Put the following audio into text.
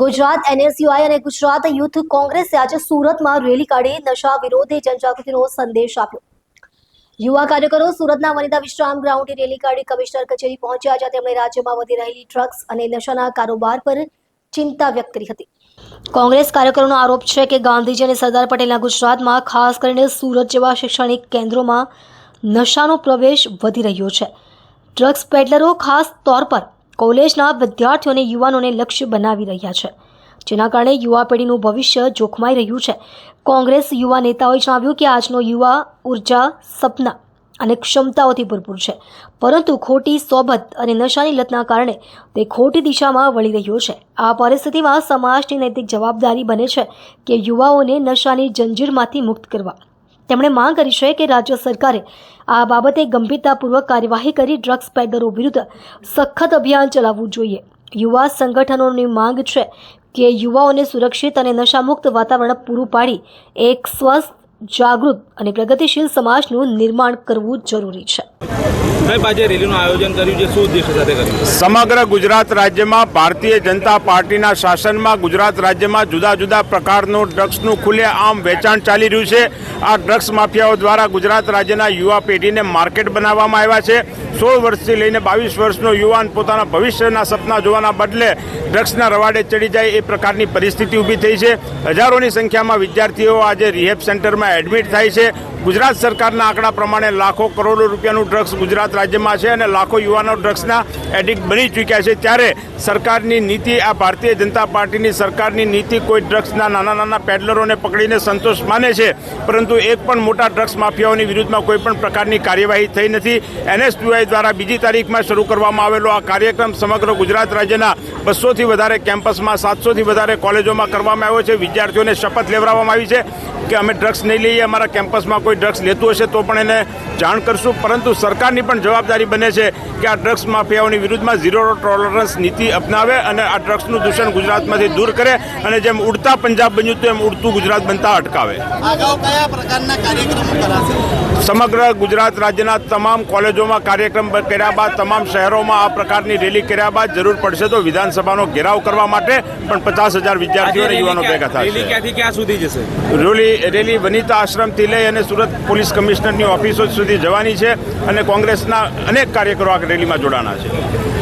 Gujarat NSUI અને Gujarat youth કોંગ્રેસે આજે સુરતમાં રેલી કાઢી નશા વિરોધી જનજાગૃતિનો સંદેશ આપ્યો. યુવા કાર્યકરો સુરતના વનિતા વિશ્રામ ગ્રાઉન્ડથી રેલી કાઢી કમિશનર કચેરી પહોંચ્યા, જ્યાં તેમણે રાજ્યમાં વધી રહેલી ડ્રગ્સ અને નશાના કારોબાર પર ચિંતા વ્યક્ત કરી હતી. કોંગ્રેસ કાર્યકરોનો આરોપ છે કે ગાંધીજી અને સરદાર પટેલના ગુજરાતમાં ખાસ કરીને સુરત જેવા શૈક્ષણિક કેન્દ્રોમાં નશાનો પ્રવેશ વધી રહ્યો છે. ડ્રગ્સ પેડલરો ખાસ તौर પર કોલેજના વિદ્યાર્થીઓને યુવાનોને લક્ષ્ય બનાવી રહ્યા છે. જેના કારણે યુવા પેઢીનું ભવિષ્ય જોખમાઈ રહ્યું છે. કોંગ્રેસ યુવા નેતાઓએ જણાવ્યું કે આજનો યુવા ઊર્જા સપના અને ક્ષમતાઓથી ભરપૂર છે. પરંતુ ખોટી સોબત અને નશાની લતના કારણે તે ખોટી દિશામાં વળી રહ્યો છે. આ પરિસ્થિતિમાં સમાજની નૈતિક જવાબદારી બને છે કે યુવાઓને નશાની જંજીરમાંથી મુક્ત કરવા. તેમણે માંગ કરી છે કે રાજ્ય સરકારે આ બાબતે ગંભીરતાપૂર્વક કાર્યવાહી કરી ડ્રગ્સ પેડરો વિરુદ્ધ સખત અભિયાન ચલાવવું જોઈએ. યુવા સંગઠનોની માંગ છે કે યુવાઓને સુરક્ષિત અને નશામુક્ત વાતાવરણ પૂરું પાડી એક સ્વસ્થ જાગૃત અને પ્રગતિશીલ સમાજનું નિર્માણ કરવું જરૂરી છે. સાહેબ આજે રેલીનું આયોજન કર્યું છે. શું ઉદ્દેશ્ય સાથે કર્યું? સમગ્ર ગુજરાત રાજ્યમાં ભારતીય જનતા પાર્ટીના શાસનમાં ગુજરાત રાજ્યમાં જુદા જુદા પ્રકારનું ડ્રગ્સનું ખુલ્લે આમ વેચાણ ચાલી રહ્યું છે. આ ડ્રગ્સ માફિયાઓ દ્વારા ગુજરાત રાજ્યના યુવા પેઢીને માર્કેટ બનાવવામાં આવ્યા છે. સોળ વર્ષથી લઈને બાવીસ વર્ષનો યુવાન પોતાના ભવિષ્યના સપના જોવાના બદલે ડ્રગ્સના રવાડે ચડી જાય એ પ્રકારની પરિસ્થિતિ ઊભી થઈ છે. હજારોની સંખ્યામાં વિદ્યાર્થીઓ આજે રિહેબ સેન્ટરમાં એડમિટ થાય છે. ગુજરાત સરકારના આંકડા પ્રમાણે લાખો કરોડો રૂપિયાનું ડ્રગ્સ ગુજરાત રાજ્યમાં છે અને લાખો યુવાનો ડ્રગ્સના એડિક્ટ બની ચૂક્યા છે. ત્યારે સરકારની નીતિ, આ ભારતીય જનતા પાર્ટીની સરકારની નીતિ કોઈ ડ્રગ્સના નાના નાના પેડલરોને પકડીને સંતોષ માને છે, પરંતુ એક પણ મોટા ડ્રગ્સ માફિયાઓની વિરુદ્ધમાં કોઈ પણ પ્રકારની કાર્યવાહી થઈ નથી. એનએસયુઆઈ દ્વારા બીજી તારીખમાં શરૂ કરવામાં આવેલો આ કાર્યક્રમ સમગ્ર ગુજરાત રાજ્યના બસોથી વધારે કેમ્પસમાં, સાતસોથી વધારે કોલેજોમાં કરવામાં આવ્યો છે. વિદ્યાર્થીઓને શપથ લેવડાવવામાં આવી છે કે અમે ડ્રગ્સ નહીં લઈએ, અમારા કેમ્પસમાં કોઈ ડ્રગ્સ લેતું હશે તો પણ એને જાણ કરશું. પરંતુ સરકારની પણ જવાબદારી બને છે કે આ ડ્રગ્સ માફિયાઓની વિરુદ્ધમાં ઝીરો ટોલરન્સ નીતિ અપનાવે અને આ ડ્રગ્સનું દૂષણ ગુજરાતમાંથી દૂર કરે અને જેમ ઉડતા પંજાબ બન્યું હતું એમ ઉડતું ગુજરાત બનતા અટકાવે. અગાઉ કયા પ્રકારના કાર્યક્રમો કરાશે? સમગ્ર ગુજરાત રાજ્યના તમામ કોલેજોમાં કાર્યક્રમ કર્યા બાદ તમામ શહેરોમાં આ પ્રકારની રેલી કર્યા બાદ જરૂર પડશે તો વિધાનસભાનો ઘેરાવ કરવા માટે પણ પચાસ હજાર વિદ્યાર્થીઓ અને યુવાનો ભેગા રેલી થશે. ક્યાંથી ક્યાં સુધી જશે? રેલી રેલી વનિતા આશ્રમથી લઈ અને સુરત પોલીસ કમિશનરની ઓફિસો સુધી જવાની છે અને કોંગ્રેસના અનેક કાર્યકરો આ રેલીમાં જોડાના છે.